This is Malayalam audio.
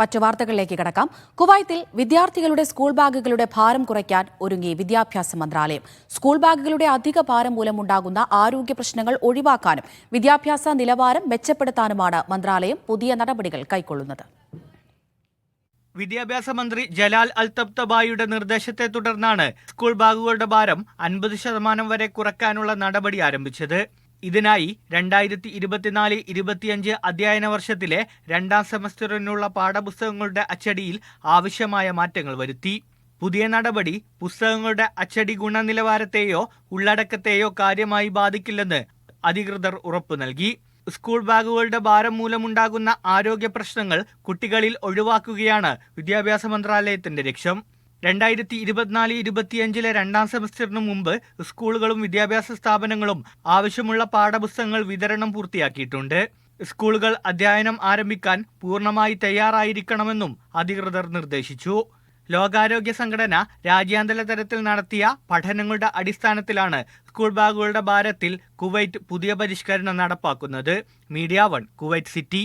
മറ്റു വാർത്തകളിലേക്ക് കടക്കാം. കുവൈത്തിൽ വിദ്യാർത്ഥികളുടെ സ്കൂൾ ബാഗുകളുടെ ഭാരം കുറയ്ക്കാൻ ഒരുങ്ങി വിദ്യാഭ്യാസ മന്ത്രാലയം. സ്കൂൾ ബാഗുകളുടെ അധിക ഭാരം മൂലമുണ്ടാകുന്ന ആരോഗ്യ പ്രശ്നങ്ങൾ ഒഴിവാക്കാനും വിദ്യാഭ്യാസ നിലവാരം മെച്ചപ്പെടുത്താനുമാണ് മന്ത്രാലയം പുതിയ നടപടികൾ കൈക്കൊള്ളുന്നത്. വിദ്യാഭ്യാസ മന്ത്രി ജലാൽ അൽ തബ്തബായിയുടെ നിർദ്ദേശത്തെ തുടർന്നാണ് സ്കൂൾ ബാഗുകളുടെ ഭാരം അൻപത് ശതമാനം വരെ കുറയ്ക്കാനുള്ള നടപടി ആരംഭിച്ചത്. ഇതിനായി രണ്ടായിരത്തി ഇരുപത്തിനാല് ഇരുപത്തിയഞ്ച് അധ്യയന വർഷത്തിലെ രണ്ടാം സെമസ്റ്ററിനുള്ള പാഠപുസ്തകങ്ങളുടെ അച്ചടിയിൽ ആവശ്യമായ മാറ്റങ്ങൾ വരുത്തി. പുതിയ നടപടി പുസ്തകങ്ങളുടെ അച്ചടി ഗുണനിലവാരത്തെയോ ഉള്ളടക്കത്തെയോ കാര്യമായി ബാധിക്കില്ലെന്ന് അധികൃതർ ഉറപ്പു നൽകി. സ്കൂൾ ബാഗുകളുടെ ഭാരം മൂലമുണ്ടാകുന്ന ആരോഗ്യ പ്രശ്നങ്ങൾ കുട്ടികളിൽ ഒഴിവാക്കുകയാണ് വിദ്യാഭ്യാസ മന്ത്രാലയത്തിന്റെ ലക്ഷ്യം. രണ്ടായിരത്തി ഇരുപത്തിനാല് ഇരുപത്തിയഞ്ചിലെ രണ്ടാം സെമസ്റ്ററിന് മുമ്പ് സ്കൂളുകളും വിദ്യാഭ്യാസ സ്ഥാപനങ്ങളും ആവശ്യമുള്ള പാഠപുസ്തകങ്ങൾ വിതരണം പൂർത്തിയാക്കിയിട്ടുണ്ട്. സ്കൂളുകൾ അധ്യയനം ആരംഭിക്കാൻ പൂർണമായി തയ്യാറായിരിക്കണമെന്നും അധികൃതർ നിർദ്ദേശിച്ചു. ലോകാരോഗ്യ സംഘടന രാജ്യാന്തര തലത്തിൽ നടത്തിയ പഠനങ്ങളുടെ അടിസ്ഥാനത്തിലാണ് സ്കൂൾ ബാഗുകളുടെ ഭാരത്തിൽ കുവൈറ്റ് പുതിയ പരിഷ്കരണം നടപ്പാക്കുന്നത്. Media one Kuwait city.